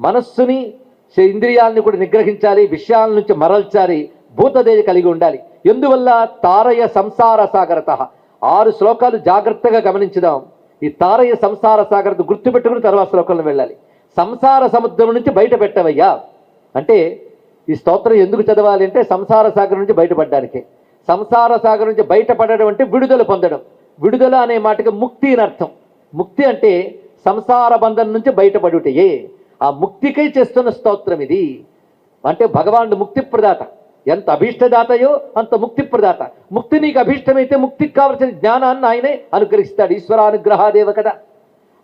మనస్సుని శ- ఇంద్రియాలని కూడా నిగ్రహించాలి విషయాల నుంచి మరల్చాలి భూతదేవి కలిగి ఉండాలి. ఎందువల్ల? తారయ సంసార సాగరత. ఆరు శ్లోకాలు జాగ్రత్తగా గమనించుదాం. ఈ తారయ సంసార సాగరత గుర్తుపెట్టుకుని తర్వాత శ్లోకంలో వెళ్ళాలి. సంసార సముద్రం నుంచి బయట పెట్టవయ్యా. అంటే ఈ స్తోత్రం ఎందుకు చదవాలి అంటే సంసార సాగరం నుంచి బయటపడడానికి. సంసార సాగరం నుంచి బయటపడడం అంటే విడుదల పొందడం. విడుదల అనే మాటకి ముక్తి అని అర్థం. ముక్తి అంటే సంసార బంధం నుంచి బయటపడుటయే. ఆ ముక్తికై చేస్తున్న స్తోత్రం ఇది. అంటే భగవానుడు ముక్తి ప్రదాత ఎంత అభీష్టదాతయో అంత ముక్తి ప్రదాత ముక్తి నీకు అభీష్టమైతే ముక్తికి కావలసిన జ్ఞానాన్ని ఆయనే అనుగ్రహిస్తాడు. ఈశ్వరానుగ్రహాదేవ కదా.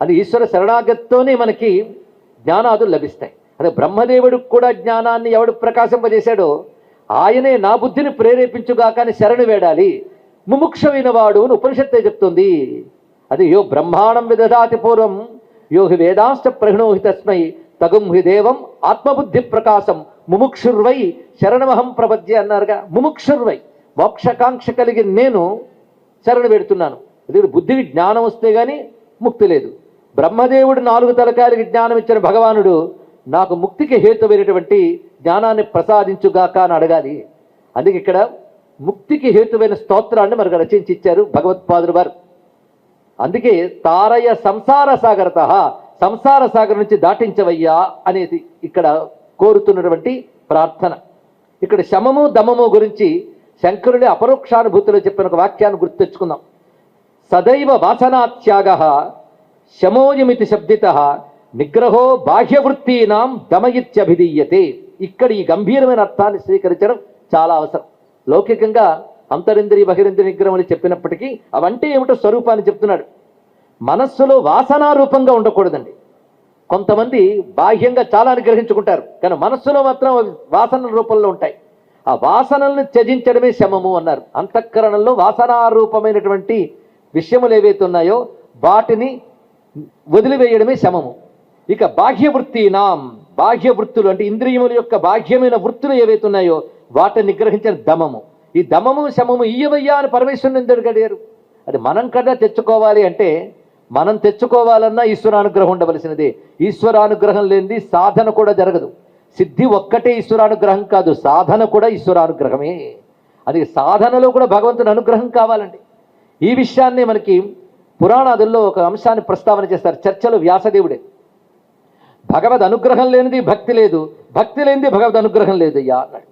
అది ఈశ్వర శరణాగతితోనే మనకి జ్ఞానాదులు లభిస్తాయి. అదే బ్రహ్మదేవుడికి కూడా జ్ఞానాన్ని ఎవడు ప్రకాశింపజేశాడో ఆయనే నా బుద్ధిని ప్రేరేపించుగాక అని శరణు వేడాలి. ముముక్షమైన వాడు అని ఉపనిషత్తే చెప్తుంది. అది యో బ్రహ్మాండం విదదాతి పూర్వం యోహి వేదాంశ ప్రహిణోహి తస్మై తగుం హి దేవం ఆత్మబుద్ధి ప్రకాశం. ముముక్షుర్వై శరణమహం ప్రపద్య అన్నారుగా. ముముక్షుర్వై మోక్షకాంక్ష కలిగిన నేను శరణ పెడుతున్నాను. ఇది బుద్ధికి జ్ఞానం వస్తే గాని ముక్తి లేదు. బ్రహ్మదేవుడు నాలుగు తలకాయలకి జ్ఞానం ఇచ్చిన భగవానుడు నాకు ముక్తికి హేతువైనటువంటి జ్ఞానాన్ని ప్రసాదించుగాక అని అడగాలి. అందుకే ఇక్కడ ముక్తికి హేతువైన స్తోత్రాన్ని మనకు రచించి ఇచ్చారు భగవత్పాదులు వారు. అందుకే తారయ సంసార సాగరత సంసార సాగర్ నుంచి దాటించవయ్యా అనేది ఇక్కడ కోరుతున్నటువంటి ప్రార్థన. ఇక్కడ శమము దమము గురించి శంకరుడి అపరోక్షానుభూతిలో చెప్పిన ఒక వాక్యాన్ని గుర్తెచ్చుకుందాం సదైవ వాసనాత్యాగ శమోయమితి శబ్దిత నిగ్రహో బాహ్యవృత్తీనాం దమయిత్యభిధీయతే. ఇక్కడ ఈ గంభీరమైన అర్థాన్ని స్వీకరించడం చాలా అవసరం. లౌకికంగా అంతరింద్రియ బహిరింద్రియ నిగ్రహం అని చెప్పినప్పటికీ అవంటే ఏమిటో స్వరూపాన్ని చెప్తున్నాడు. మనస్సులో వాసనారూపంగా ఉండకూడదండి. కొంతమంది బాహ్యంగా చాలా నిగ్రహించుకుంటారు కానీ మనస్సులో మాత్రం వాసన వాసనల రూపంలో ఉంటాయి. ఆ వాసనలను త్యజించడమే శమము అన్నారు. అంతఃకరణంలో వాసనారూపమైనటువంటి విషయములు ఏవైతే ఉన్నాయో వాటిని వదిలివేయడమే శమము. ఇక బాహ్య వృత్తి నాం బాహ్య వృత్తులు అంటే ఇంద్రియముల యొక్క బాహ్యమైన వృత్తులు ఏవైతే ఉన్నాయో వాటిని నిగ్రహించిన దమము. ఈ దమము శమము ఇయ్యవయ్యా అని పరమేశ్వరుని ఎందుకు అడిగారు. అది మనం కదా తెచ్చుకోవాలి అంటే మనం తెచ్చుకోవాలన్నా ఈశ్వరానుగ్రహం ఉండవలసినదే. ఈశ్వరానుగ్రహం లేనిది సాధన కూడా జరగదు. సిద్ధి ఒక్కటే ఈశ్వరానుగ్రహం కాదు సాధన కూడా ఈశ్వరానుగ్రహమే అది సాధనలో కూడా భగవంతుని అనుగ్రహం కావాలండి. ఈ విషయాన్ని మనకి పురాణాదుల్లో ఒక అంశాన్ని ప్రస్తావన చేస్తారు. చర్చలు వ్యాసదేవుడే. భగవద్ అనుగ్రహం లేనిది భక్తి లేదు. భక్తి లేనిది భగవద్ అనుగ్రహం లేదు అయ్యా అన్నాడు.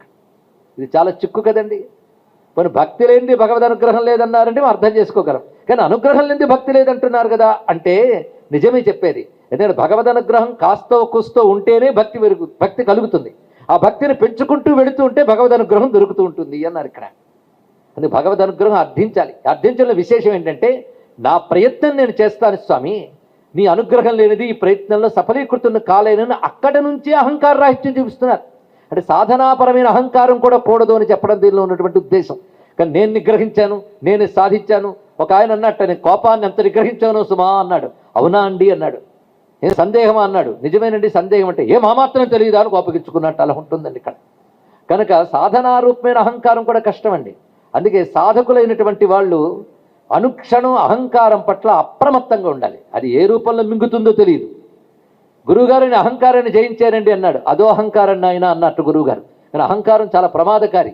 ఇది చాలా చిక్కు కదండి. మరి భక్తి లేనిది భగవద్ అనుగ్రహం లేదన్నారంటే మేము అర్థం చేసుకోగలం. కానీ అనుగ్రహం లేనిది భక్తి లేదంటున్నారు కదా అంటే నిజమే చెప్పేది. ఎందుకంటే భగవద్ అనుగ్రహం కాస్తో కుస్తో ఉంటేనే భక్తి పెరుగు భక్తి కలుగుతుంది. ఆ భక్తిని పెంచుకుంటూ వెళుతూ ఉంటే భగవద్ అనుగ్రహం దొరుకుతూ ఉంటుంది అన్నారు ఇక్కడ. అది భగవద్ అనుగ్రహం అర్థించాలి. అర్థించడం విశేషం ఏంటంటే నా ప్రయత్నం నేను చేస్తాను స్వామి. నీ అనుగ్రహం లేనిది ఈ ప్రయత్నంలో సఫలీకృతున్న కాలేనని అక్కడ నుంచి అహంకార రాహిత్యం చూపిస్తున్నారు. అంటే సాధనాపరమైన అహంకారం కూడా కూడదు అని చెప్పడం దీనిలో ఉన్నటువంటి ఉద్దేశం. కానీ నేను నిగ్రహించాను నేను సాధించాను. ఒక ఆయన అన్నట్టు నేను కోపాన్ని ఎంత నిగ్రహించాను సుమా అన్నాడు. అవునా అండి అన్నాడు. నేను సందేహమా అన్నాడు. నిజమేనండి సందేహం అంటే ఏం ఆ మాత్రం తెలియదా అని కోపగించుకున్నట్టు అలా ఉంటుందండి ఇక్కడ. కనుక సాధనారూపమైన అహంకారం కూడా కష్టం అండి అందుకే సాధకులైనటువంటి వాళ్ళు అనుక్షణం అహంకారం పట్ల అప్రమత్తంగా ఉండాలి. అది ఏ రూపంలో మింగుతుందో తెలియదు. గురువుగారిని అహంకారాన్ని జయించారండి అన్నాడు. అదో అహంకారం ఆయన అన్నట్టు గురువుగారు. కానీ అహంకారం చాలా ప్రమాదకారి.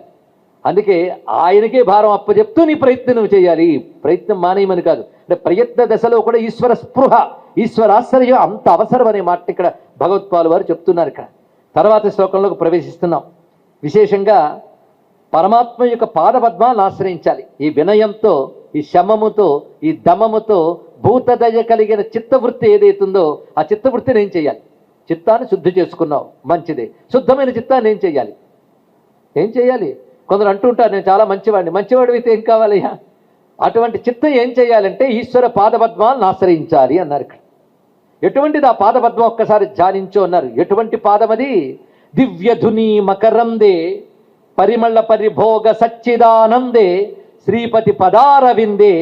అందుకే ఆయనకే భారం అప్పచెప్తూ నీ ప్రయత్నం నువ్వు చేయాలి. ప్రయత్నం మానేయమని కాదు. అంటే ప్రయత్న దశలో కూడా ఈశ్వర స్పృహ ఈశ్వరాశ్చర్యం అంత అవసరం అనే మాట ఇక్కడ భగవత్పాలు వారు చెప్తున్నారు ఇక్కడ. తర్వాత శ్లోకంలోకి ప్రవేశిస్తున్నాం. విశేషంగా పరమాత్మ యొక్క పాదపద్మాలను ఆశ్రయించాలి. ఈ వినయంతో ఈ శమముతో ఈ దమముతో భూతదయ కలిగిన చిత్తవృత్తి ఏదైతుందో ఆ చిత్తవృత్తిని ఏం చేయాలి. చిత్తాన్ని శుద్ధి చేసుకున్నావు మంచిదే. శుద్ధమైన చిత్తాన్ని ఏం చేయాలి? ఏం చేయాలి? కొందరు అంటుంటారు నేను చాలా మంచివాడిని. మంచివాడు అయితే ఏం కావాలయ్యా అటువంటి చిత్తం ఏం చేయాలంటే ఈశ్వర పాదపద్మాలను ఆశ్రయించాలి అన్నారు ఇక్కడ. ఎటువంటిది ఆ పాదపద్మం? ఒక్కసారి ధ్యానించు అన్నారు. ఎటువంటి పాదమది దివ్యధుని మకరందే పరిమళ పరిభోగ సచ్చిదానందే శ్రీపతి పదారవిందే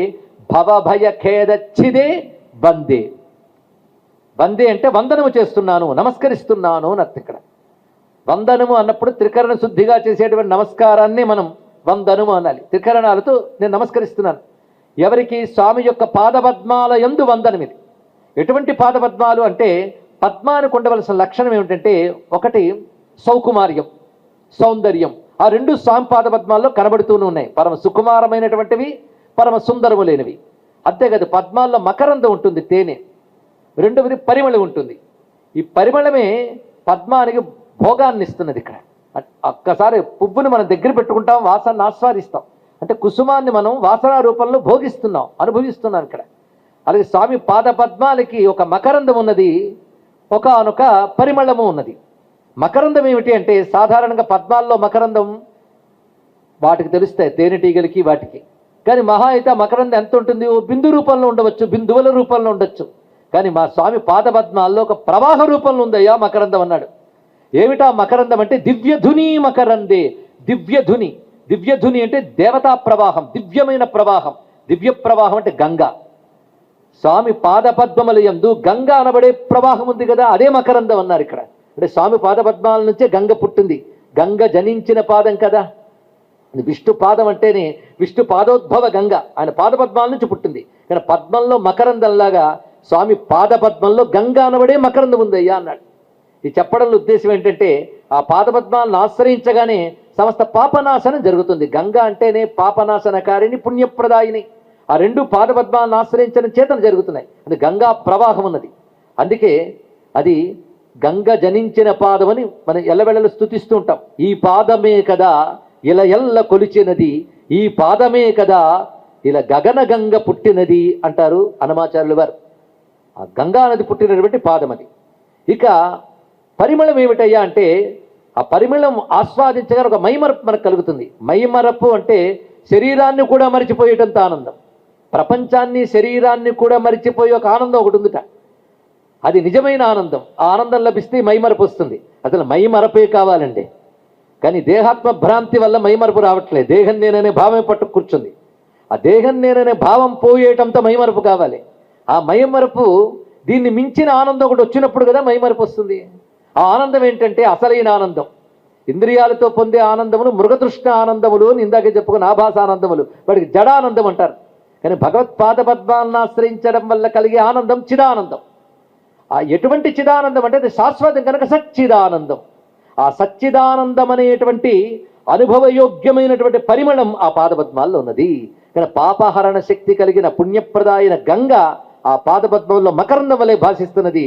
భవభయ ఖేదచ్చిదే వందే. వందే అంటే వందనము చేస్తున్నాను నమస్కరిస్తున్నాను అని అర్థం ఇక్కడ. వందనము అన్నప్పుడు త్రికరణ శుద్ధిగా చేసేటువంటి నమస్కారాన్ని మనం వందనము అనాలి. త్రికరణాలతో నేను నమస్కరిస్తున్నాను. ఎవరికి స్వామి యొక్క పాదపద్మాల యందు వందనం ఇది. ఎటువంటి పాదపద్మాలు అంటే పద్మానికి ఉండవలసిన లక్షణం ఏమిటంటే ఒకటి సౌకుమార్యం సౌందర్యం. ఆ రెండు స్వామి పాదపద్మాల్లో కనబడుతూనే ఉన్నాయి. పరమ సుకుమారమైనటువంటివి పరమ సుందరములైనవి అంతేకాదు పద్మాల్లో మకరందం ఉంటుంది తేనె. రెండవది పరిమళం ఉంటుంది. ఈ పరిమళమే పద్మానికి భోగాన్ని ఇస్తున్నది ఇక్కడ. ఒక్కసారి పువ్వుని మనం దగ్గర పెట్టుకుంటాం వాసనను ఆస్వాదిస్తాం. అంటే కుసుమాన్ని మనం వాసన రూపంలో భోగిస్తున్నాం అనుభవిస్తున్నాం ఇక్కడ. అలాగే స్వామి పాద పద్మాలకి ఒక మకరందం ఉన్నది ఒకనొక పరిమళము ఉన్నది. మకరందం ఏమిటి అంటే సాధారణంగా పద్మాల్లో మకరందం వాటికి తెలుస్తాయి తేనెటీగలకి వాటికి. కానీ మహా అయితే ఆ మకరందం ఎంత ఉంటుంది? ఓ బిందు రూపంలో ఉండవచ్చు బిందువుల రూపంలో ఉండొచ్చు. కానీ మా స్వామి పాదపద్మాల్లో ఒక ప్రవాహ రూపంలో ఉందయ్యా మకరందం అన్నాడు. ఏమిటా మకరందం అంటే? దివ్యధుని మకరందే. దివ్యధుని దివ్యధుని అంటే దేవతా ప్రవాహం దివ్యమైన ప్రవాహం. దివ్య ప్రవాహం అంటే గంగా. స్వామి పాదపద్మముల ఎందు గంగ అనబడే ప్రవాహం ఉంది కదా అదే మకరందం అన్నారు ఇక్కడ. అంటే స్వామి పాదపద్మాల నుంచే గంగ పుట్టింది. గంగ జనించిన పాదం కదా. విష్ణు పాదం అంటేనే విష్ణు పాదోద్భవ గంగ. ఆయన పాదపద్మాల నుంచి పుట్టింది. కానీ పద్మంలో మకరందంలాగా స్వామి పాదపద్మంలో గంగ అనబడే మకరందం ఉందయ్యా అన్నాడు. ఇది చెప్పడంలో ఉద్దేశం ఏంటంటే ఆ పాదపద్మాలను ఆశ్రయించగానే సమస్త పాపనాశనం జరుగుతుంది. గంగ అంటేనే పాపనాశనకారిని పుణ్యప్రదాయిని. ఆ రెండు పాదపద్మాలను ఆశ్రయించడం చేతన జరుగుతున్నాయి. అది గంగా ప్రవాహం ఉన్నది. అందుకే అది గంగ జనించిన పాదమని మనం ఎల్లవెళ్ళలు స్థుతిస్తూ ఉంటాం. ఈ పాదమే కదా ఇలా ఎల్ల కొలిచినది ఈ పాదమే కదా. ఇలా గగన గంగ పుట్టినది అంటారు అనమాచార్యులు వారు. ఆ గంగా నది పుట్టినటువంటి పాదం అది. ఇక పరిమళం ఏమిటయ్యా అంటే ఆ పరిమళం ఆస్వాదించగా ఒక మైమరపు మనకు కలుగుతుంది. మైమరపు అంటే శరీరాన్ని కూడా మరిచిపోయేటంత ఆనందం. ప్రపంచాన్ని శరీరాన్ని కూడా మరిచిపోయే ఒక ఆనందం ఒకటి ఉందిట. అది నిజమైన ఆనందం. ఆ ఆనందం లభిస్తే మైమరపు వస్తుంది. అసలు మైమరపే కావాలండి. కానీ దేహాత్మ భ్రాంతి వల్ల మైమరపు రావట్లేదు దేహం నేననే భావమే పట్టు కూర్చుంది. ఆ దేహం నేననే భావం పోయేటంత మైమరపు కావాలి. ఆ మైమరుపు దీన్ని మించిన ఆనందం ఒకటి వచ్చినప్పుడు కదా మైమరపు వస్తుంది. ఆ ఆనందం ఏంటంటే అసలైన ఆనందం. ఇంద్రియాలతో పొందే ఆనందములు మృగతృష్ణ ఆనందములు అని ఇందాకే చెప్పుకున్న ఆభాస ఆనందములు. వాటికి జడానందం అంటారు. కానీ భగవత్పాద పద్మాలను ఆశ్రయించడం వల్ల కలిగే ఆనందం చిదానందం. ఆ ఎటువంటి చిదానందం అంటే అది శాశ్వతం కనుక సచ్చిదానందం. ఆ సచ్చిదానందం అనేటువంటి అనుభవయోగ్యమైనటువంటి పరిమళం ఆ పాదపద్మాల్లో ఉన్నది. కానీ పాపహరణ శక్తి కలిగిన పుణ్యప్రదాయన గంగ ఆ పాదపద్మంలో మకరంద వలె భాషిస్తున్నది.